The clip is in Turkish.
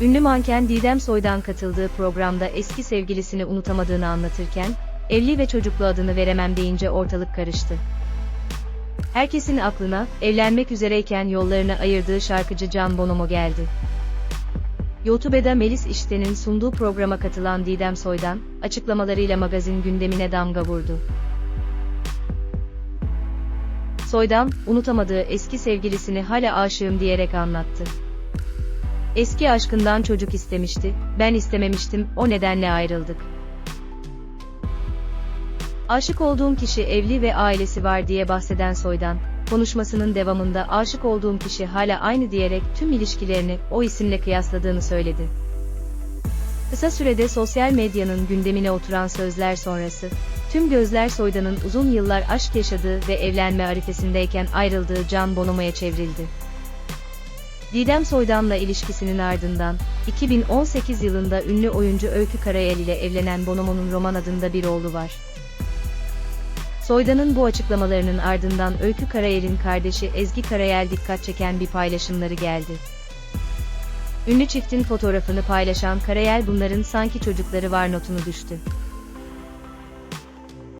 Ünlü manken Didem Soydan katıldığı programda eski sevgilisini unutamadığını anlatırken, evli ve çocuklu adını veremem deyince ortalık karıştı. Herkesin aklına, evlenmek üzereyken yollarını ayırdığı şarkıcı Can Bonomo geldi. YouTube'da Melis İşten'in sunduğu programa katılan Didem Soydan, açıklamalarıyla magazin gündemine damga vurdu. Soydan, unutamadığı eski sevgilisini hala aşığım diyerek anlattı. Eski aşkından çocuk istemişti, ben istememiştim, o nedenle ayrıldık. Aşık olduğum kişi evli ve ailesi var diye bahseden Soydan, konuşmasının devamında aşık olduğum kişi hala aynı diyerek tüm ilişkilerini o isimle kıyasladığını söyledi. Kısa sürede sosyal medyanın gündemine oturan sözler sonrası, tüm gözler Soydan'ın uzun yıllar aşk yaşadığı ve evlenme arifesindeyken ayrıldığı Can Bonomo'ya çevrildi. Didem Soydan'la ilişkisinin ardından, 2018 yılında ünlü oyuncu Öykü Karayel ile evlenen Bonomo'nun Roman adında bir oğlu var. Soydan'ın bu açıklamalarının ardından Öykü Karayel'in kardeşi Ezgi Karayel dikkat çeken bir paylaşımları geldi. Ünlü çiftin fotoğrafını paylaşan Karayel bunların sanki çocukları var notunu düştü.